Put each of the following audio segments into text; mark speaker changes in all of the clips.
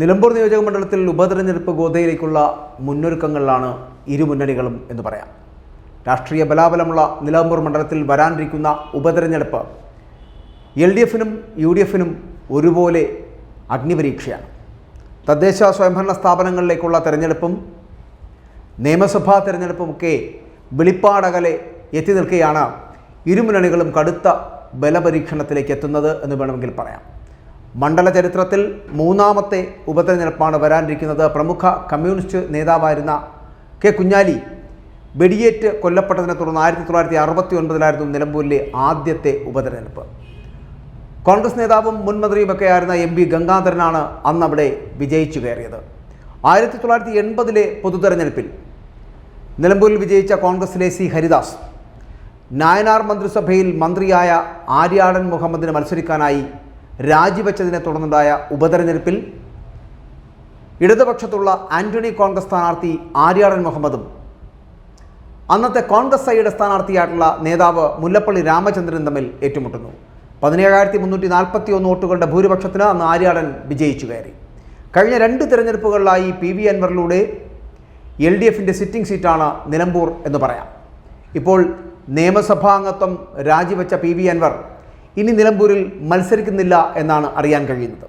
Speaker 1: നിലമ്പൂർ നിയോജക മണ്ഡലത്തിൽ ഉപതെരഞ്ഞെടുപ്പ് ഗോതയിലേക്കുള്ള മുന്നൊരുക്കങ്ങളിലാണ് ഇരു മുന്നണികളും എന്ന് പറയാം രാഷ്ട്രീയ ബലാബലമുള്ള നിലമ്പൂർ മണ്ഡലത്തിൽ വരാനിരിക്കുന്ന ഉപതെരഞ്ഞെടുപ്പ് എൽ ഡി എഫിനും യു ഡി എഫിനും ഒരുപോലെ അഗ്നിപരീക്ഷയാണ് തദ്ദേശ സ്വയംഭരണ സ്ഥാപനങ്ങളിലേക്കുള്ള തെരഞ്ഞെടുപ്പും നിയമസഭാ തെരഞ്ഞെടുപ്പുമൊക്കെ വെളിപ്പാടകലെ എത്തി നിൽക്കുകയാണ് ഇരുമുന്നണികളും കടുത്ത ബലപരീക്ഷണത്തിലേക്ക് എത്തുന്നത് എന്ന് വേണമെങ്കിൽ പറയാം മണ്ഡല ചരിത്രത്തിൽ മൂന്നാമത്തെ ഉപതെരഞ്ഞെടുപ്പാണ് വരാനിരിക്കുന്നത് പ്രമുഖ കമ്മ്യൂണിസ്റ്റ് നേതാവായിരുന്ന കെ കുഞ്ഞാലി വെടിയേറ്റ് കൊല്ലപ്പെട്ടതിനെ തുടർന്ന് ആയിരത്തി തൊള്ളായിരത്തി അറുപത്തി ഒൻപതിലായിരുന്നു നിലമ്പൂരിലെ ആദ്യത്തെ ഉപതെരഞ്ഞെടുപ്പ് കോൺഗ്രസ് നേതാവും മുൻ മന്ത്രിയുമൊക്കെ ആയിരുന്ന എം പി ഗംഗാധരനാണ് അന്ന് അവിടെ വിജയിച്ചു കയറിയത് ആയിരത്തി തൊള്ളായിരത്തി എൺപതിലെ പൊതുതെരഞ്ഞെടുപ്പിൽ നിലമ്പൂരിൽ വിജയിച്ച കോൺഗ്രസിലെ സി ഹരിദാസ് നായനാർ മന്ത്രിസഭയിൽ മന്ത്രിയായ ആര്യാടൻ മുഹമ്മദിന് മത്സരിക്കാനായി രാജിവെച്ചതിനെ തുടർന്നുണ്ടായ ഉപതെരഞ്ഞെടുപ്പിൽ ഇടതുപക്ഷത്തുള്ള ആന്റണി കോൺഗ്രസ് സ്ഥാനാർത്ഥി ആര്യാടൻ മുഹമ്മദും അന്നത്തെ കോൺഗ്രസ് ഐയുടെ സ്ഥാനാർത്ഥിയായിട്ടുള്ള നേതാവ് മുല്ലപ്പള്ളി രാമചന്ദ്രൻ തമ്മിൽ ഏറ്റുമുട്ടുന്നു പതിനേഴായിരത്തി മുന്നൂറ്റി നാൽപ്പത്തി ഒന്ന് വോട്ടുകളുടെ ഭൂരിപക്ഷത്തിന് അന്ന് ആര്യാടൻ വിജയിച്ചു കയറി കഴിഞ്ഞ രണ്ട് തിരഞ്ഞെടുപ്പുകളിലായി പി വി അൻവറിലൂടെ എൽ ഡി എഫിൻ്റെ സിറ്റിംഗ് സീറ്റാണ് നിലമ്പൂർ എന്ന് പറയാം ഇപ്പോൾ നിയമസഭാംഗത്വം രാജിവെച്ച പി വി അൻവർ ഇനി നിലമ്പൂരിൽ മത്സരിക്കുന്നില്ല എന്നാണ് അറിയാൻ കഴിയുന്നത്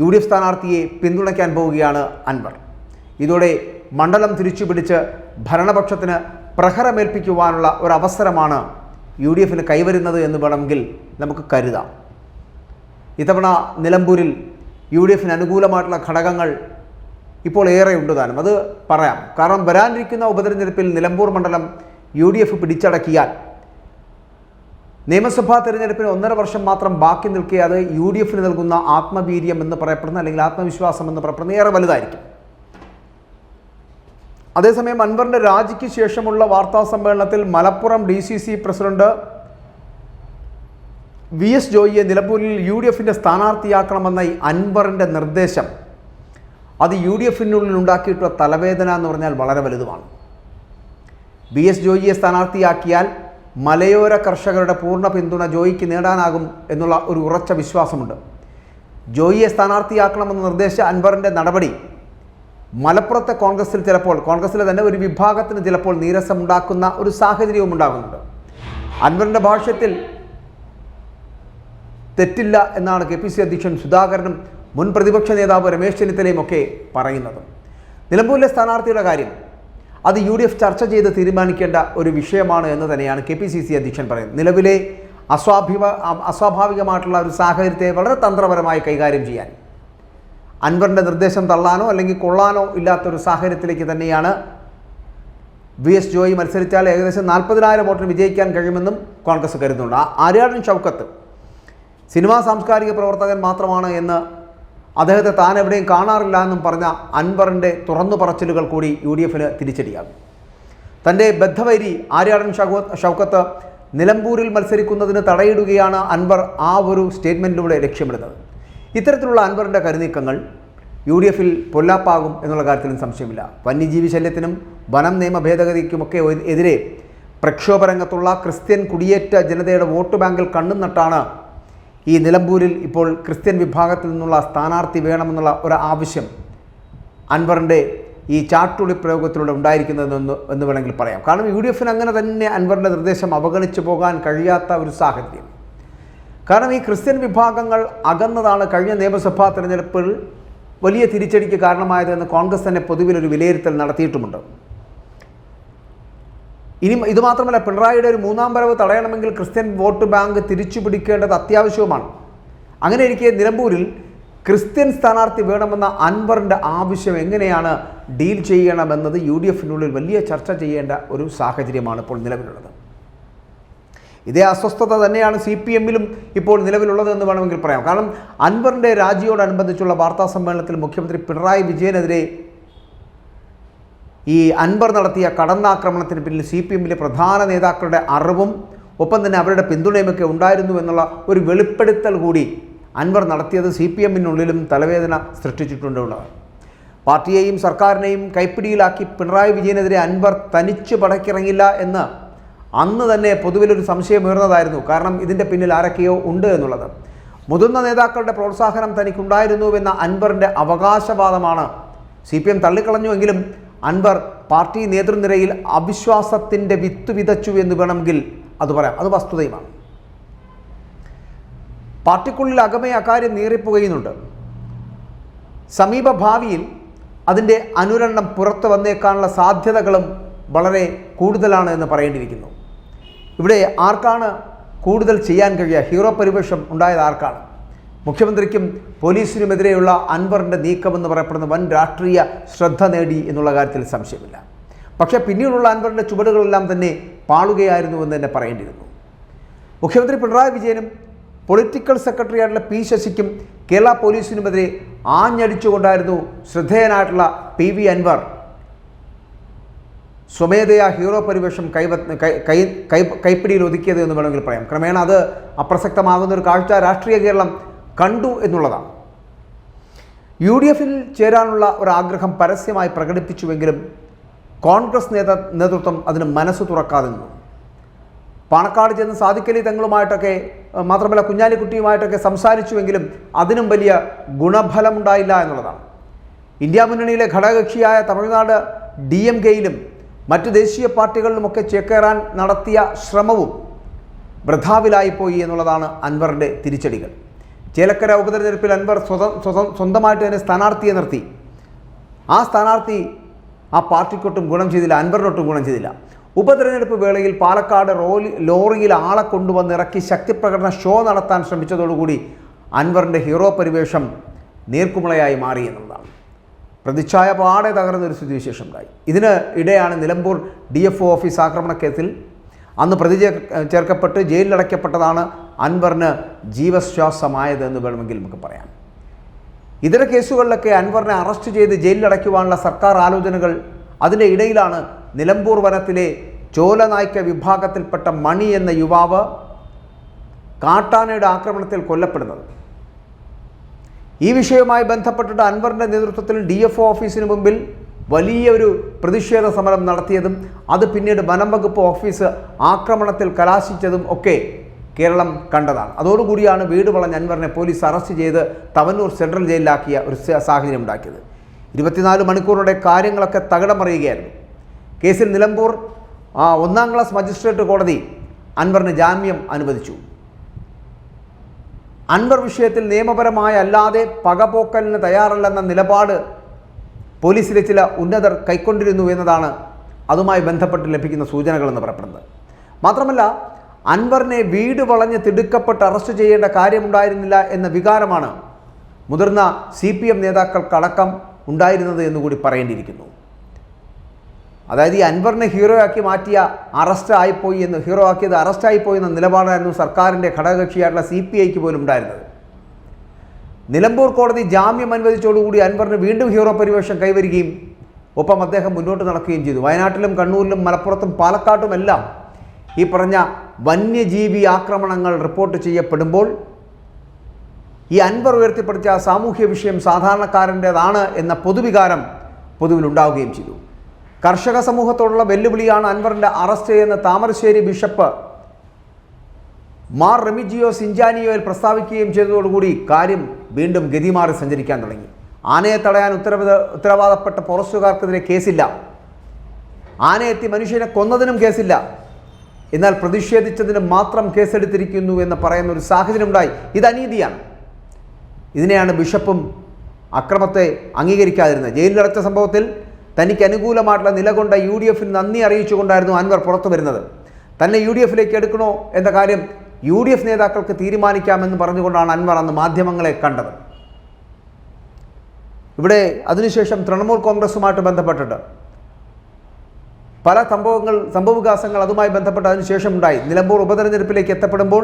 Speaker 1: യു ഡി എഫ് സ്ഥാനാർത്ഥിയെ പിന്തുണയ്ക്കാൻ പോവുകയാണ് അൻവർ ഇതോടെ മണ്ഡലം തിരിച്ചുപിടിച്ച് ഭരണപക്ഷത്തിന് പ്രഹരമേൽപ്പിക്കുവാനുള്ള ഒരവസരമാണ് യു ഡി എഫിന് കൈവരുന്നത് എന്ന് വേണമെങ്കിൽ നമുക്ക് കരുതാം ഇത്തവണ നിലമ്പൂരിൽ യു ഡി എഫിന് അനുകൂലമായിട്ടുള്ള ഘടകങ്ങൾ ഇപ്പോൾ ഏറെ ഉണ്ട് താനും അത് പറയാം കാരണം വരാനിരിക്കുന്ന ഉപതെരഞ്ഞെടുപ്പിൽ നിലമ്പൂർ മണ്ഡലം യു ഡി എഫ് പിടിച്ചടക്കിയാൽ നിയമസഭാ തെരഞ്ഞെടുപ്പിന് ഒന്നര വർഷം മാത്രം ബാക്കി നിൽക്കെ അത് യു ഡി എഫിന് നൽകുന്ന ആത്മവീര്യം എന്ന് പറയപ്പെടുന്ന അല്ലെങ്കിൽ ആത്മവിശ്വാസം എന്ന് പറയപ്പെടുന്ന ഏറെ വലുതായിരിക്കും അതേസമയം അൻവറിൻ്റെ രാജിക്ക് ശേഷമുള്ള വാർത്താ സമ്മേളനത്തിൽ Malappuram D C C president V S ജോയിയെ നിലമ്പൂരിൽ യു ഡി എഫിൻ്റെ സ്ഥാനാർത്ഥിയാക്കണമെന്ന ഈ അൻവറിൻ്റെ നിർദ്ദേശം അത് യു ഡി എഫിനുള്ളിൽ ഉണ്ടാക്കിയിട്ടുള്ള തലവേദന എന്ന് പറഞ്ഞാൽ വളരെ വലുതുമാണ് വി എസ് ജോയിയെ സ്ഥാനാർത്ഥിയാക്കിയാൽ മലയോര കർഷകരുടെ പൂർണ്ണ പിന്തുണ ജോയിക്ക് നേടാനാകും എന്നുള്ള ഒരു ഉറച്ച വിശ്വാസമുണ്ട് ജോയിയെ സ്ഥാനാർത്ഥിയാക്കണമെന്ന് നിർദ്ദേശിച്ച അൻവറിൻ്റെ നടപടി മലപ്പുറത്തെ കോൺഗ്രസിൽ ചിലപ്പോൾ കോൺഗ്രസിലെ തന്നെ ഒരു വിഭാഗത്തിന് ചിലപ്പോൾ നീരസമുണ്ടാക്കുന്ന ഒരു സാഹചര്യവും ഉണ്ടാകുന്നുണ്ട് അൻവറിൻ്റെ ഭാഷ്യത്തിൽ തെറ്റില്ല എന്നാണ് കെ പി സി അധ്യക്ഷൻ സുധാകരനും മുൻ പ്രതിപക്ഷ നേതാവ് രമേശ് ചെന്നിത്തലയും ഒക്കെ പറയുന്നത് നിലമ്പൂരിലെ സ്ഥാനാർത്ഥിയുടെ കാര്യം അത് യു ഡി എഫ് ചർച്ച ചെയ്ത് തീരുമാനിക്കേണ്ട ഒരു വിഷയമാണ് എന്ന് തന്നെയാണ് കെ പി സി സി അധ്യക്ഷൻ പറയുന്നത് നിലവിലെ അസ്വാഭിവ അസ്വാഭാവികമായിട്ടുള്ള ഒരു സാഹചര്യത്തെ വളരെ തന്ത്രപരമായി കൈകാര്യം ചെയ്യാൻ അൻവറിൻ്റെ നിർദ്ദേശം തള്ളാനോ അല്ലെങ്കിൽ കൊള്ളാനോ ഇല്ലാത്തൊരു സാഹചര്യത്തിലേക്ക് തന്നെയാണ് വി എസ് ജോയി മത്സരിച്ചാൽ ഏകദേശം നാൽപ്പതിനായിരം വോട്ടിന് വിജയിക്കാൻ കഴിയുമെന്നും കോൺഗ്രസ് കരുതുന്നുണ്ട് ആര്യാടൻ ഷൗക്കത്ത് സിനിമാ സാംസ്കാരിക പ്രവർത്തകൻ മാത്രമാണ് എന്ന് അദ്ദേഹത്തെ താൻ എവിടെയും കാണാറില്ല എന്നും പറഞ്ഞ അൻവറിൻ്റെ തുറന്നു പറച്ചിലുകൾ കൂടി യു ഡി എഫിന് തിരിച്ചടിയാകും തൻ്റെ ബദ്ധവൈരി ആര്യാടൻ ഷൗക്കത്ത് നിലമ്പൂരിൽ മത്സരിക്കുന്നതിന് തടയിടുകയാണ് അൻവർ ആ ഒരു സ്റ്റേറ്റ്മെൻറ്റിലൂടെ ലക്ഷ്യമിടുന്നത് ഇത്തരത്തിലുള്ള അൻവറിൻ്റെ കരുനീക്കങ്ങൾ യു ഡി എഫിൽ പൊല്ലാപ്പാകും എന്നുള്ള കാര്യത്തിലും സംശയമില്ല വന്യജീവി ശല്യത്തിനും വനം നിയമ ഭേദഗതിക്കുമൊക്കെ എതിരെ പ്രക്ഷോഭരംഗത്തുള്ള ക്രിസ്ത്യൻ കുടിയേറ്റ ജനതയുടെ വോട്ട് ബാങ്കിൽ കണ്ണും നട്ടാണ് ഈ നിലമ്പൂരിൽ ഇപ്പോൾ ക്രിസ്ത്യൻ വിഭാഗത്തിൽ നിന്നുള്ള സ്ഥാനാർത്ഥി വേണമെന്നുള്ള ഒരു ആവശ്യം അൻവറിൻ്റെ ഈ ചാട്ടുളി പ്രയോഗത്തിലൂടെ ഉണ്ടായിരിക്കുന്നതെന്ന് എന്ന് വേണമെങ്കിൽ പറയാം കാരണം യു ഡി എഫിന് അങ്ങനെ തന്നെ അൻവറിൻ്റെ നിർദ്ദേശം അവഗണിച്ചു പോകാൻ കഴിയാത്ത ഒരു സാഹചര്യം കാരണം ഈ ക്രിസ്ത്യൻ വിഭാഗങ്ങൾ അകന്നതാണ് കഴിഞ്ഞ നിയമസഭാ തെരഞ്ഞെടുപ്പിൽ വലിയ തിരിച്ചടിക്ക് കാരണമായതെന്ന് കോൺഗ്രസ് തന്നെ പൊതുവിൽ ഒരു വിലയിരുത്തൽ നടത്തിയിട്ടുമുണ്ട് ഇനി ഇത് മാത്രമല്ല പിണറായിയുടെ ഒരു മൂന്നാം വരവ് തടയണമെങ്കിൽ ക്രിസ്ത്യൻ വോട്ട് ബാങ്ക് തിരിച്ചു പിടിക്കേണ്ടത് അത്യാവശ്യവുമാണ് അങ്ങനെ ഇരിക്കെ നിലമ്പൂരിൽ ക്രിസ്ത്യൻ സ്ഥാനാർത്ഥി വേണമെന്ന അൻവറിൻ്റെ ആവശ്യം എങ്ങനെയാണ് ഡീൽ ചെയ്യണമെന്നത് യു ഡി എഫിനുള്ളിൽ വലിയ ചർച്ച ചെയ്യേണ്ട ഒരു സാഹചര്യമാണ് ഇപ്പോൾ നിലവിലുള്ളത് ഇതേ അസ്വസ്ഥത തന്നെയാണ് സി പി എമ്മിലും ഇപ്പോൾ നിലവിലുള്ളത് എന്ന് വേണമെങ്കിൽ പറയാം കാരണം അൻവറിൻ്റെ രാജിയോടനുബന്ധിച്ചുള്ള വാർത്താ സമ്മേളനത്തിൽ മുഖ്യമന്ത്രി പിണറായി വിജയനെതിരെ ഈ അൻവർ നടത്തിയ കടന്നാക്രമണത്തിന് പിന്നിൽ സി പി എമ്മിലെ പ്രധാന നേതാക്കളുടെ അറിവും ഒപ്പം തന്നെ അവരുടെ പിന്തുണയുമൊക്കെ ഉണ്ടായിരുന്നു എന്നുള്ള ഒരു വെളിപ്പെടുത്തൽ കൂടി അൻവർ നടത്തിയത് സി പി എമ്മിനുള്ളിലും തലവേദന സൃഷ്ടിച്ചിട്ടുണ്ടുള്ളതാണ് പാർട്ടിയെയും സർക്കാരിനെയും കൈപ്പിടിയിലാക്കി പിണറായി വിജയനെതിരെ അൻവർ തനിച്ചു പടക്കിറങ്ങില്ല എന്ന് അന്ന് തന്നെ പൊതുവിലൊരു സംശയം ഉയർന്നതായിരുന്നു കാരണം ഇതിൻ്റെ പിന്നിൽ ആരൊക്കെയോ ഉണ്ട് എന്നുള്ളത് മുതിർന്ന നേതാക്കളുടെ പ്രോത്സാഹനം തനിക്കുണ്ടായിരുന്നുവെന്ന അൻവറിൻ്റെ അവകാശവാദമാണ് സി പി എം തള്ളിക്കളഞ്ഞുവെങ്കിലും അൻവർ പാർട്ടി നേതൃനിരയിൽ അവിശ്വാസത്തിൻ്റെ വിത്ത് വിതച്ചു എന്ന് വേണമെങ്കിൽ അത് പറയാം അത് വസ്തുതയുമാണ് പാർട്ടിക്കുള്ളിൽ അകമേ അക്കാര്യം നീറിപ്പുകയുന്നുണ്ട് സമീപ ഭാവിയിൽ അതിൻ്റെ അനുരണം പുറത്ത് വന്നേക്കാനുള്ള സാധ്യതകളും വളരെ കൂടുതലാണ് എന്ന് പറയേണ്ടിയിരിക്കുന്നു ഇവിടെ ആർക്കാണ് കൂടുതൽ ചെയ്യാൻ കഴിയുക ഹീറോ പരിവേഷം ഉണ്ടായത് ആർക്കാണ് മുഖ്യമന്ത്രിക്കും പോലീസിനുമെതിരെയുള്ള അൻവറിൻ്റെ നീക്കമെന്ന് പറയപ്പെടുന്ന വൻ രാഷ്ട്രീയ ശ്രദ്ധ നേടി എന്നുള്ള കാര്യത്തിൽ സംശയമില്ല പക്ഷേ പിന്നീടുള്ള അൻവറിൻ്റെ ചുവടുകളെല്ലാം തന്നെ പാളുകയായിരുന്നു എന്ന് തന്നെ പറയേണ്ടിയിരുന്നു മുഖ്യമന്ത്രി പിണറായി വിജയനും പൊളിറ്റിക്കൽ സെക്രട്ടറി ആയിട്ടുള്ള പി ശശിക്കും കേരള പോലീസിനുമെതിരെ ആഞ്ഞടിച്ചുകൊണ്ടായിരുന്നു ശ്രദ്ധേയനായിട്ടുള്ള പി വി അൻവർ സ്വമേധയാ ഹീറോ പരിവേഷം കൈവ കൈ കൈ കൈപ്പിടിയിൽ ഒതുക്കിയത് എന്ന് വേണമെങ്കിൽ പറയാം ക്രമേണ അത് അപ്രസക്തമാകുന്ന ഒരു കാഴ്ച രാഷ്ട്രീയ കേരളം കണ്ടു എന്നുള്ളതാണ് യു ഡി എഫിൽ ചേരാനുള്ള ഒരാഗ്രഹം പരസ്യമായി പ്രകടിപ്പിച്ചുവെങ്കിലും കോൺഗ്രസ് നേത നേതൃത്വം അതിന് മനസ്സ് തുറക്കാതെ നിന്നു പാണക്കാട് ചെന്ന് സാധിക്കലി തങ്ങളുമായിട്ടൊക്കെ മാത്രമല്ല കുഞ്ഞാലിക്കുട്ടിയുമായിട്ടൊക്കെ സംസാരിച്ചുവെങ്കിലും അതിനും വലിയ ഗുണഫലമുണ്ടായില്ല എന്നുള്ളതാണ് ഇന്ത്യ മുന്നണിയിലെ ഘടകകക്ഷിയായ തമിഴ്നാട് ഡി എം കെയിലും മറ്റ് ദേശീയ പാർട്ടികളിലുമൊക്കെ ചേക്കേറാൻ നടത്തിയ ശ്രമവും വൃഥാവിലായിപ്പോയി എന്നുള്ളതാണ് അൻവറിൻ്റെ തിരിച്ചടികൾ ചേലക്കര ഉപതെരഞ്ഞെടുപ്പിൽ അൻവർ സ്വതം സ്വതം സ്വന്തമായിട്ട് തന്നെ സ്ഥാനാർത്ഥിയെ നിർത്തി ആ സ്ഥാനാർത്ഥി ആ പാർട്ടിക്കൊട്ടും ഗുണം ചെയ്തില്ല അൻവറിനൊട്ടും ഗുണം ചെയ്തില്ല ഉപതെരഞ്ഞെടുപ്പ് വേളയിൽ പാലക്കാട് റോലി ലോറിയിൽ ആളെ കൊണ്ടുവന്ന് ഇറക്കി ശക്തിപ്രകടന ഷോ നടത്താൻ ശ്രമിച്ചതോടുകൂടി അൻവറിൻ്റെ ഹീറോ പരിവേഷം നീർക്കുമളയായി മാറി എന്നുള്ളതാണ് പ്രതിച്ഛായ പാടെ തകർന്നൊരു സ്ഥിതിവിശേഷം ഉണ്ടായി ഇതിന് ഇടെയാണ് Nilambur D F O office ആക്രമണ കേസിൽ അന്ന് പ്രതി ചേർക്കപ്പെട്ട് ജയിലിലടയ്ക്കപ്പെട്ടതാണ് അൻവറിന് ജീവശ്വാസമായത് എന്ന് വേണമെങ്കിൽ നമുക്ക് പറയാം ഇതര കേസുകളിലൊക്കെ അൻവറിനെ അറസ്റ്റ് ചെയ്ത് ജയിലിലടയ്ക്കുവാനുള്ള സർക്കാർ ആലോചനകൾ അതിൻ്റെ ഇടയിലാണ് നിലമ്പൂർ വനത്തിലെ ചോലനായ്ക്ക വിഭാഗത്തിൽപ്പെട്ട മണി എന്ന യുവാവ് കാട്ടാനയുടെ ആക്രമണത്തിൽ കൊല്ലപ്പെടുന്നത് ഈ വിഷയവുമായി ബന്ധപ്പെട്ടിട്ട് അൻവറിൻ്റെ നേതൃത്വത്തിൽ ഡി എഫ് ഒ ഓഫീസിന് മുമ്പിൽ വലിയ ഒരു പ്രതിഷേധ സമരം നടത്തിയതും അത് പിന്നീട് വനം വകുപ്പ് ഓഫീസ് ആക്രമണത്തിൽ കലാശിച്ചതും ഒക്കെ കേരളം കണ്ടതാണ് അതോടുകൂടിയാണ് വീട് വളഞ്ഞ അൻവറിനെ പോലീസ് അറസ്റ്റ് ചെയ്ത് തവനൂർ സെൻട്രൽ ജയിലിലാക്കിയ ഒരു സാഹചര്യം ഉണ്ടാക്കിയത് ഇരുപത്തിനാല് മണിക്കൂറിനുടെ കാര്യങ്ങളൊക്കെ പറയുകയായിരുന്നു കേസിൽ നിലമ്പൂർ ഒന്നാം ക്ലാസ് മജിസ്ട്രേറ്റ് കോടതി അൻവറിന് ജാമ്യം അനുവദിച്ചു അൻവർ വിഷയത്തിൽ നിയമപരമായ അല്ലാതെ പകപോക്കലിന് തയ്യാറല്ലെന്ന നിലപാട് പോലീസിലെ ചില ഉന്നതർ കൈക്കൊണ്ടിരുന്നു എന്നതാണ് അതുമായി ബന്ധപ്പെട്ട് ലഭിക്കുന്ന സൂചനകളെന്ന് പറയപ്പെടുന്നത് മാത്രമല്ല അൻവറിനെ വീട് വളഞ്ഞ് തിടുക്കപ്പെട്ട് അറസ്റ്റ് ചെയ്യേണ്ട കാര്യമുണ്ടായിരുന്നില്ല എന്ന വികാരമാണ് മുതിർന്ന സി പി എം നേതാക്കൾക്കടക്കം ഉണ്ടായിരുന്നത് എന്നുകൂടി പറയേണ്ടിയിരിക്കുന്നു അതായത് ഈ അൻവറിനെ ഹീറോ ആക്കി മാറ്റിയ അറസ്റ്റ് ആയിപ്പോയി എന്ന് ഹീറോ ആക്കിയത് അറസ്റ്റായിപ്പോയി എന്ന നിലപാടായിരുന്നു സർക്കാരിൻ്റെ ഘടകകക്ഷിയായിട്ടുള്ള സി പി ഐക്ക് പോലും ഉണ്ടായിരുന്നത് നിലമ്പൂർ കോടതി ജാമ്യം അനുവദിച്ചോടുകൂടി അൻവറിന് വീണ്ടും ഹീറോ പരിവേഷം കൈവരികയും ഒപ്പം അദ്ദേഹം മുന്നോട്ട് നടക്കുകയും ചെയ്തു വയനാട്ടിലും കണ്ണൂരിലും മലപ്പുറത്തും പാലക്കാട്ടുമെല്ലാം ഈ പറഞ്ഞ വന്യജീവി ആക്രമണങ്ങൾ റിപ്പോർട്ട് ചെയ്യപ്പെടുമ്പോൾ ഈ അൻപർ ഉയർത്തിപ്പിടിച്ച സാമൂഹ്യ വിഷയം സാധാരണക്കാരൻ്റെതാണ് എന്ന പൊതുവികാരം ഉണ്ടാവുകയും ചെയ്തു കർഷക സമൂഹത്തോടുള്ള വെല്ലുവിളിയാണ് അൻവറിൻ്റെ അറസ്റ്റ് എന്ന് താമരശ്ശേരി ബിഷപ്പ് മാർ റെമിജിയോ സിഞ്ചാനിയോയിൽ പ്രസ്താവിക്കുകയും ചെയ്തതോടുകൂടി കാര്യം വീണ്ടും ഗതിമാറി സഞ്ചരിക്കാൻ തുടങ്ങി ആനയെ തടയാൻ ഉത്തരവ് ഉത്തരവാദപ്പെട്ട ഫോറസ്റ്റുകാർക്കെതിരെ കേസില്ല ആനയെത്തി മനുഷ്യനെ കൊന്നതിനും കേസില്ല എന്നാൽ പ്രതിഷേധിച്ചതിന് മാത്രം കേസെടുത്തിരിക്കുന്നു എന്ന് പറയുന്ന ഒരു സാഹചര്യം ഉണ്ടായി ഇത് അനീതിയാണ് ഇതിനെയാണ് ബിഷപ്പും അക്രമത്തെ അംഗീകരിക്കാതിരുന്നത് ജയിലിലടച്ച സംഭവത്തിൽ തനിക്ക് അനുകൂലമായിട്ടുള്ള നിലകൊണ്ട യു ഡി എഫിന് നന്ദി അറിയിച്ചുകൊണ്ടായിരുന്നു അൻവർ പുറത്തു വരുന്നത് തന്നെ യു ഡി എഫിലേക്ക് എടുക്കണോ എന്ന കാര്യം യു ഡി എഫ് നേതാക്കൾക്ക് തീരുമാനിക്കാമെന്ന് പറഞ്ഞുകൊണ്ടാണ് അൻവർ അന്ന് മാധ്യമങ്ങളെ കണ്ടത് ഇവിടെ അതിനുശേഷം തൃണമൂൽ കോൺഗ്രസുമായിട്ട് ബന്ധപ്പെട്ടിട്ട് പല സംഭവങ്ങൾ സംഭവവികാസങ്ങൾ അതുമായി ബന്ധപ്പെട്ട് അതിനുശേഷം ഉണ്ടായി നിലമ്പൂർ ഉപതെരഞ്ഞെടുപ്പിലേക്ക് എത്തപ്പെടുമ്പോൾ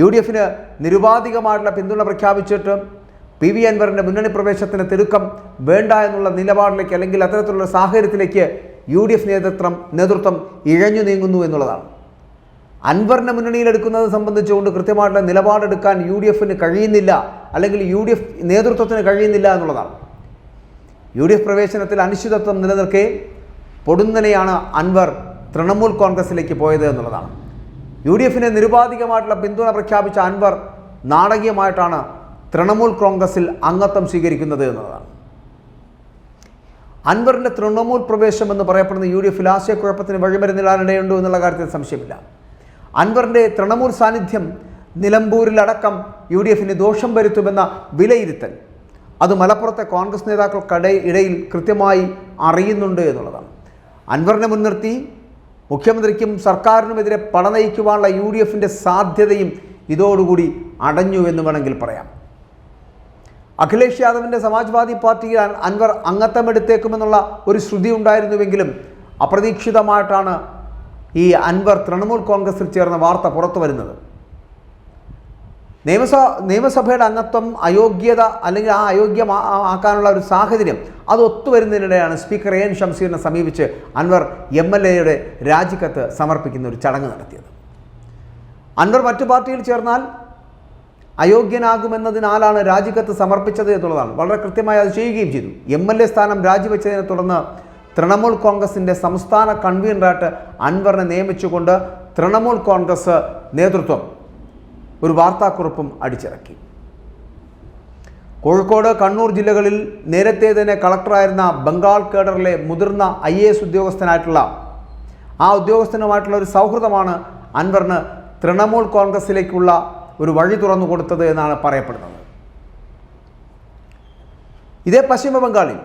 Speaker 1: യു ഡി എഫിന് നിരുപാധികമായിട്ടുള്ള പിന്തുണ പ്രഖ്യാപിച്ചിട്ട് പി വി അൻവറിൻ്റെ മുന്നണി പ്രവേശത്തിന് തിരുക്കം വേണ്ട എന്നുള്ള നിലപാടിലേക്ക് അല്ലെങ്കിൽ അത്തരത്തിലുള്ള സാഹചര്യത്തിലേക്ക് യു ഡി എഫ് നേതൃത്വം നേതൃത്വം ഇഴഞ്ഞു നീങ്ങുന്നു എന്നുള്ളതാണ് അൻവറിൻ്റെ മുന്നണിയിലെടുക്കുന്നത് സംബന്ധിച്ചുകൊണ്ട് കൃത്യമായിട്ടുള്ള നിലപാടെടുക്കാൻ യു ഡി എഫിന് കഴിയുന്നില്ല അല്ലെങ്കിൽ യു ഡി എഫ് നേതൃത്വത്തിന് കഴിയുന്നില്ല എന്നുള്ളതാണ് യു ഡി എഫ് പ്രവേശനത്തിൽ അനിശ്ചിതത്വം നിലനിൽക്കെ പൊടുന്നനെയാണ് അൻവർ തൃണമൂൽ കോൺഗ്രസിലേക്ക് പോയത് എന്നുള്ളതാണ് യു ഡി എഫിനെ നിരുപാധികമായിട്ടുള്ള പിന്തുണ പ്രഖ്യാപിച്ച അൻവർ നാടകീയമായിട്ടാണ് തൃണമൂൽ കോൺഗ്രസിൽ അംഗത്വം സ്വീകരിക്കുന്നത് എന്നുള്ളതാണ് അൻവറിൻ്റെ തൃണമൂൽ പ്രവേശം എന്ന് പറയപ്പെടുന്ന യു ഡി എഫിൽ ആശയക്കുഴപ്പത്തിന് വഴിമരുന്നിടാനിടയുണ്ടോ എന്നുള്ള കാര്യത്തിൽ സംശയമില്ല അൻവറിൻ്റെ തൃണമൂൽ സാന്നിധ്യം നിലമ്പൂരിലടക്കം യു ഡി എഫിന് ദോഷം വരുത്തുമെന്ന വിലയിരുത്തൽ അത് മലപ്പുറത്തെ കോൺഗ്രസ് നേതാക്കൾക്കിടയിൽ കൃത്യമായി അറിയുന്നുണ്ട് എന്നുള്ളതാണ് അൻവറിനെ മുൻനിർത്തി മുഖ്യമന്ത്രിക്കും സർക്കാരിനുമെതിരെ നയിക്കുവാനുള്ള യു ഡി എഫിൻ്റെ സാധ്യതയും ഇതോടുകൂടി അടഞ്ഞു എന്ന് വേണമെങ്കിൽ പറയാം അഖിലേഷ് യാദവിൻ്റെ സമാജ്വാദി പാർട്ടിയിൽ അൻവർ അംഗത്വമെടുത്തേക്കുമെന്നുള്ള ഒരു ശ്രുതി ഉണ്ടായിരുന്നുവെങ്കിലും അപ്രതീക്ഷിതമായിട്ടാണ് ഈ അൻവർ തൃണമൂൽ കോൺഗ്രസിൽ ചേർന്ന വാർത്ത പുറത്തു വരുന്നത് നിയമസഭ നിയമസഭയുടെ അംഗത്വം അയോഗ്യത അല്ലെങ്കിൽ ആ അയോഗ്യം ആക്കാനുള്ള ഒരു സാഹചര്യം അത് ഒത്തുവരുന്നതിനിടെയാണ് സ്പീക്കർ എ എൻ ഷംസീറിനെ സമീപിച്ച് അൻവർ എം എൽ എയുടെ രാജിക്കത്ത് സമർപ്പിക്കുന്ന ഒരു ചടങ്ങ് നടത്തിയത് അൻവർ മറ്റു പാർട്ടിയിൽ ചേർന്നാൽ അയോഗ്യനാകുമെന്നതിനാലാണ് രാജിക്കത്ത് സമർപ്പിച്ചത് എന്നുള്ളതാണ് വളരെ കൃത്യമായി അത് ചെയ്യുകയും ചെയ്തു എം എൽ എ സ്ഥാനം രാജിവെച്ചതിനെ തുടർന്ന് തൃണമൂൽ കോൺഗ്രസിൻ്റെ സംസ്ഥാന കൺവീനറായിട്ട് അൻവറിനെ നിയമിച്ചുകൊണ്ട് തൃണമൂൽ കോൺഗ്രസ് നേതൃത്വം ഒരു വാർത്താക്കുറിപ്പും അടിച്ചിറക്കി കോഴിക്കോട് കണ്ണൂർ ജില്ലകളിൽ നേരത്തെ തന്നെ കളക്ടറായിരുന്ന ബംഗാൾ കേഡറിലെ മുതിർന്ന ഐ എ എസ് ഉദ്യോഗസ്ഥനായിട്ടുള്ള ആ ഉദ്യോഗസ്ഥനുമായിട്ടുള്ള ഒരു സൗഹൃദമാണ് അൻവറിന് തൃണമൂൽ കോൺഗ്രസിലേക്കുള്ള ഒരു വഴി തുറന്നു കൊടുത്തത് എന്നാണ് പറയപ്പെടുന്നത് ഇതേ പശ്ചിമ ബംഗാളിൽ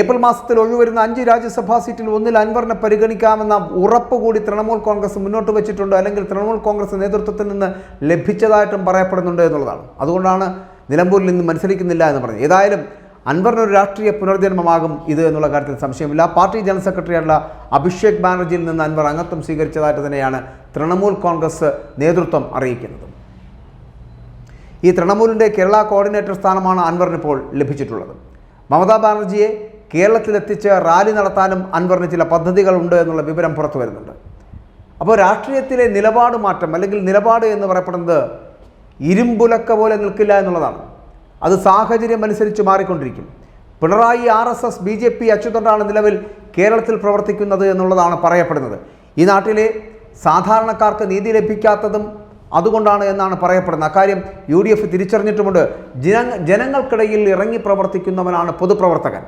Speaker 1: ഏപ്രിൽ മാസത്തിൽ ഒഴിവരുന്ന അഞ്ച് രാജ്യസഭാ സീറ്റിൽ ഒന്നിൽ അൻവറിനെ പരിഗണിക്കാമെന്ന ഉറപ്പ് കൂടി തൃണമൂൽ കോൺഗ്രസ് മുന്നോട്ട് വെച്ചിട്ടുണ്ട് അല്ലെങ്കിൽ തൃണമൂൽ കോൺഗ്രസ് നേതൃത്വത്തിൽ നിന്ന് ലഭിച്ചതായിട്ടും പറയപ്പെടുന്നുണ്ട് എന്നുള്ളതാണ് അതുകൊണ്ടാണ് നിലമ്പൂരിൽ നിന്ന് മത്സരിക്കുന്നില്ല എന്ന് പറഞ്ഞത് ഏതായാലും ഒരു രാഷ്ട്രീയ പുനർജന്മമാകും ഇത് എന്നുള്ള കാര്യത്തിൽ സംശയമില്ല പാർട്ടി ജനറൽ സെക്രട്ടറിയായുള്ള അഭിഷേക് ബാനർജിയിൽ നിന്ന് അൻവർ അംഗത്വം സ്വീകരിച്ചതായിട്ട് തന്നെയാണ് തൃണമൂൽ കോൺഗ്രസ് നേതൃത്വം അറിയിക്കുന്നത് ഈ തൃണമൂലിൻ്റെ കേരള കോർഡിനേറ്റർ സ്ഥാനമാണ് അൻവറിനിപ്പോൾ ലഭിച്ചിട്ടുള്ളത് മമതാ ബാനർജിയെ കേരളത്തിലെത്തിച്ച് റാലി നടത്താനും അൻവറിന് ചില പദ്ധതികളുണ്ട് എന്നുള്ള വിവരം പുറത്തു വരുന്നുണ്ട് അപ്പോൾ രാഷ്ട്രീയത്തിലെ നിലപാട് മാറ്റം അല്ലെങ്കിൽ നിലപാട് എന്ന് പറയപ്പെടുന്നത് ഇരുമ്പുലക്ക പോലെ നിൽക്കില്ല എന്നുള്ളതാണ് അത് സാഹചര്യം അനുസരിച്ച് മാറിക്കൊണ്ടിരിക്കും Pinarayi R S S B J P അച്യുതണ്ടാണ് നിലവിൽ കേരളത്തിൽ പ്രവർത്തിക്കുന്നത് എന്നുള്ളതാണ് പറയപ്പെടുന്നത് ഈ നാട്ടിലെ സാധാരണക്കാർക്ക് നീതി ലഭിക്കാത്തതും അതുകൊണ്ടാണ് എന്നാണ് പറയപ്പെടുന്നത് അക്കാര്യം യു ഡി എഫ് തിരിച്ചറിഞ്ഞിട്ടുമുണ്ട് ജനങ്ങൾക്കിടയിൽ ഇറങ്ങി പ്രവർത്തിക്കുന്നവനാണ് പൊതുപ്രവർത്തകൻ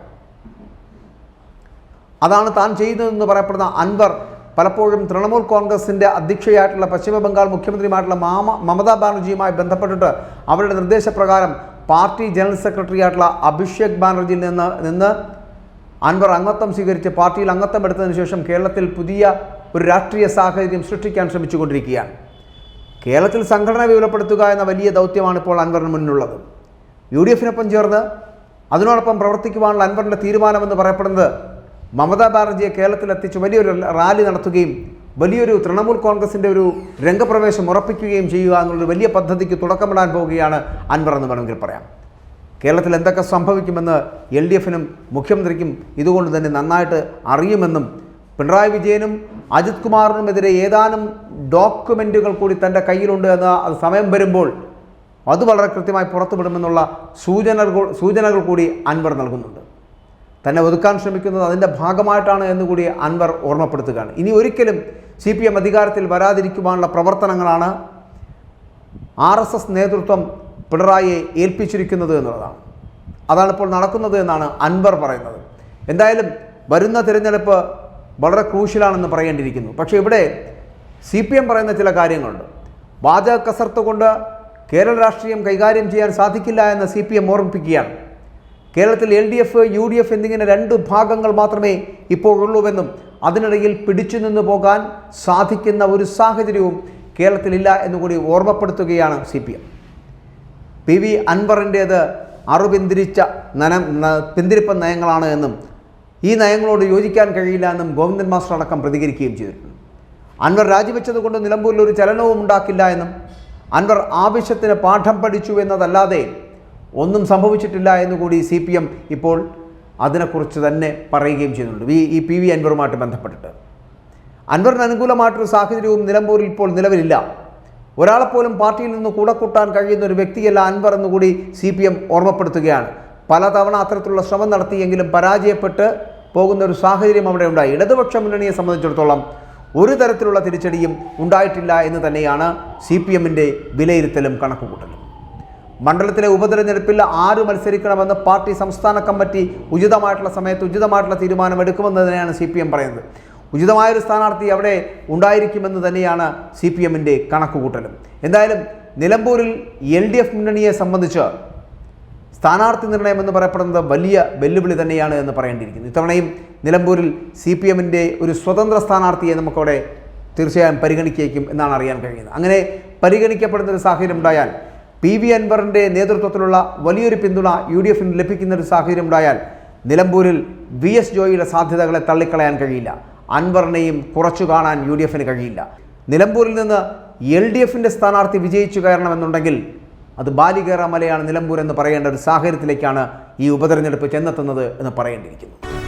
Speaker 1: അതാണ് താൻ ചെയ്യുന്നതെന്ന് പറയപ്പെടുന്ന അൻവർ പലപ്പോഴും തൃണമൂൽ കോൺഗ്രസിൻ്റെ അധ്യക്ഷയായിട്ടുള്ള പശ്ചിമ ബംഗാൾ മുഖ്യമന്ത്രിയുമായിട്ടുള്ള മാമ മമതാ ബാനർജിയുമായി ബന്ധപ്പെട്ടിട്ട് അവരുടെ നിർദ്ദേശപ്രകാരം പാർട്ടി ജനറൽ സെക്രട്ടറി ആയിട്ടുള്ള അഭിഷേക് ബാനർജിയിൽ നിന്ന് നിന്ന് അൻവർ അംഗത്വം സ്വീകരിച്ച് പാർട്ടിയിൽ അംഗത്വം എടുത്തതിന് ശേഷം കേരളത്തിൽ പുതിയ ഒരു രാഷ്ട്രീയ സാഹചര്യം സൃഷ്ടിക്കാൻ ശ്രമിച്ചുകൊണ്ടിരിക്കുകയാണ് കേരളത്തിൽ സംഘടന വിപുലപ്പെടുത്തുക എന്ന വലിയ ദൗത്യമാണ് ഇപ്പോൾ അൻവറിന് മുന്നിലുള്ളത് യു ഡി എഫിനൊപ്പം ചേർന്ന് അതിനോടൊപ്പം പ്രവർത്തിക്കുവാനുള്ള അൻവറിൻ്റെ തീരുമാനമെന്ന് പറയപ്പെടുന്നത് മമതാ ബാനർജിയെ എത്തിച്ച് വലിയൊരു റാലി നടത്തുകയും വലിയൊരു തൃണമൂൽ കോൺഗ്രസിൻ്റെ ഒരു രംഗപ്രവേശം ഉറപ്പിക്കുകയും ചെയ്യുക എന്നുള്ളൊരു വലിയ പദ്ധതിക്ക് തുടക്കമിടാൻ പോവുകയാണ് അൻവർ എന്ന് വേണമെങ്കിൽ പറയാം കേരളത്തിൽ എന്തൊക്കെ സംഭവിക്കുമെന്ന് എൽ ഡി എഫിനും മുഖ്യമന്ത്രിക്കും ഇതുകൊണ്ട് തന്നെ നന്നായിട്ട് അറിയുമെന്നും പിണറായി വിജയനും അജിത് കുമാറിനുമെതിരെ ഏതാനും ഡോക്യുമെൻറ്റുകൾ കൂടി തൻ്റെ കയ്യിലുണ്ട് എന്ന സമയം വരുമ്പോൾ അത് വളരെ കൃത്യമായി പുറത്തുവിടുമെന്നുള്ള സൂചനകൾ സൂചനകൾ കൂടി അൻവർ നൽകുന്നുണ്ട് തന്നെ ഒതുക്കാൻ ശ്രമിക്കുന്നത് അതിൻ്റെ ഭാഗമായിട്ടാണ് എന്നുകൂടി അൻവർ ഓർമ്മപ്പെടുത്തുകയാണ് ഇനി ഒരിക്കലും സി പി എം അധികാരത്തിൽ വരാതിരിക്കുവാനുള്ള പ്രവർത്തനങ്ങളാണ് ആർ എസ് എസ് നേതൃത്വം പിണറായിയെ ഏൽപ്പിച്ചിരിക്കുന്നത് എന്നുള്ളതാണ് അതാണ് ഇപ്പോൾ നടക്കുന്നത് എന്നാണ് അൻവർ പറയുന്നത് എന്തായാലും വരുന്ന തിരഞ്ഞെടുപ്പ് വളരെ ക്രൂഷ്യലാണെന്ന് പറയേണ്ടിയിരിക്കുന്നു പക്ഷേ ഇവിടെ സി പി എം പറയുന്ന ചില കാര്യങ്ങളുണ്ട് വാചക കസർത്ത് കൊണ്ട് കേരള രാഷ്ട്രീയം കൈകാര്യം ചെയ്യാൻ സാധിക്കില്ല എന്ന് സി പി എം ഓർമ്മിപ്പിക്കുകയാണ് കേരളത്തിൽ L D F U D F എന്നിങ്ങനെ രണ്ട് ഭാഗങ്ങൾ മാത്രമേ ഇപ്പോഴുള്ളൂവെന്നും അതിനിടയിൽ പിടിച്ചു നിന്നു പോകാൻ സാധിക്കുന്ന ഒരു സാഹചര്യവും കേരളത്തിലില്ല എന്നുകൂടി ഓർമ്മപ്പെടുത്തുകയാണ് C P M P V അൻവറിൻ്റേത് അറുപിന്തിരിച്ച നനം പിന്തിരിപ്പൻ നയങ്ങളാണ് എന്നും ഈ നയങ്ങളോട് യോജിക്കാൻ കഴിയില്ല എന്നും ഗോവിന്ദൻ മാസ്റ്റർ അടക്കം പ്രതികരിക്കുകയും ചെയ്തിട്ടുണ്ട് അൻവർ രാജിവെച്ചതുകൊണ്ട് നിലമ്പൂരിൽ ഒരു ചലനവും ഉണ്ടാക്കില്ല എന്നും അൻവർ ആവശ്യത്തിന് പാഠം പഠിച്ചു എന്നതല്ലാതെ ഒന്നും സംഭവിച്ചിട്ടില്ല എന്നുകൂടി സി പി എം ഇപ്പോൾ അതിനെക്കുറിച്ച് തന്നെ പറയുകയും ചെയ്യുന്നുണ്ട് വി ഈ പി വി അൻവറുമായിട്ട് ബന്ധപ്പെട്ടിട്ട് അൻവറിന് അനുകൂലമായിട്ടൊരു സാഹചര്യവും നിലമ്പൂരിൽ ഇപ്പോൾ നിലവിലില്ല ഒരാളെപ്പോലും പാർട്ടിയിൽ നിന്ന് കൂടെ കൂട്ടാൻ കഴിയുന്ന ഒരു വ്യക്തിയല്ല അൻവർ എന്നുകൂടി സി പി എം ഓർമ്മപ്പെടുത്തുകയാണ് പലതവണ അത്തരത്തിലുള്ള ശ്രമം നടത്തിയെങ്കിലും പരാജയപ്പെട്ട് പോകുന്ന ഒരു സാഹചര്യം അവിടെ ഉണ്ടായി ഇടതുപക്ഷ മുന്നണിയെ സംബന്ധിച്ചിടത്തോളം ഒരു തരത്തിലുള്ള തിരിച്ചടിയും ഉണ്ടായിട്ടില്ല എന്ന് തന്നെയാണ് സി പി എമ്മിൻ്റെ വിലയിരുത്തലും കണക്കുകൂട്ടലും മണ്ഡലത്തിലെ ഉപതെരഞ്ഞെടുപ്പിൽ ആര് മത്സരിക്കണമെന്ന് പാർട്ടി സംസ്ഥാന കമ്മിറ്റി ഉചിതമായിട്ടുള്ള സമയത്ത് ഉചിതമായിട്ടുള്ള തീരുമാനം എടുക്കുമെന്നതിനെയാണ് സി പി എം പറയുന്നത് ഉചിതമായൊരു സ്ഥാനാർത്ഥി അവിടെ ഉണ്ടായിരിക്കുമെന്ന് തന്നെയാണ് സി പി എമ്മിൻ്റെ കണക്കുകൂട്ടലും എന്തായാലും നിലമ്പൂരിൽ എൽ ഡി എഫ് മുന്നണിയെ സംബന്ധിച്ച് സ്ഥാനാർത്ഥി നിർണയം എന്ന് പറയപ്പെടുന്നത് വലിയ വെല്ലുവിളി തന്നെയാണ് എന്ന് പറയേണ്ടിയിരിക്കുന്നു ഇത്തവണയും നിലമ്പൂരിൽ സി പി എമ്മിൻ്റെ ഒരു സ്വതന്ത്ര സ്ഥാനാർത്ഥിയെ നമുക്കവിടെ തീർച്ചയായും പരിഗണിക്കേക്കും എന്നാണ് അറിയാൻ കഴിയുന്നത് അങ്ങനെ പരിഗണിക്കപ്പെടുന്ന ഒരു സാഹചര്യം ഉണ്ടായാൽ പി വി അൻവറിൻ്റെ നേതൃത്വത്തിലുള്ള വലിയൊരു പിന്തുണ യു ഡി എഫിന് ലഭിക്കുന്ന ഒരു സാഹചര്യം ഉണ്ടായാൽ നിലമ്പൂരിൽ വി എസ് ജോയിയുടെ സാധ്യതകളെ തള്ളിക്കളയാൻ കഴിയില്ല അൻവറിനെയും കുറച്ചു കാണാൻ യു ഡി എഫിന് കഴിയില്ല നിലമ്പൂരിൽ നിന്ന് എൽ ഡി എഫിൻ്റെ സ്ഥാനാർത്ഥി വിജയിച്ചു കയറണമെന്നുണ്ടെങ്കിൽ അത് ബാലികേറ മലയാണ് നിലമ്പൂർ എന്ന് പറയേണ്ട ഒരു സാഹചര്യത്തിലേക്കാണ് ഈ ഉപതെരഞ്ഞെടുപ്പ് ചെന്നെത്തുന്നത് എന്ന് പറയേണ്ടിയിരിക്കുന്നു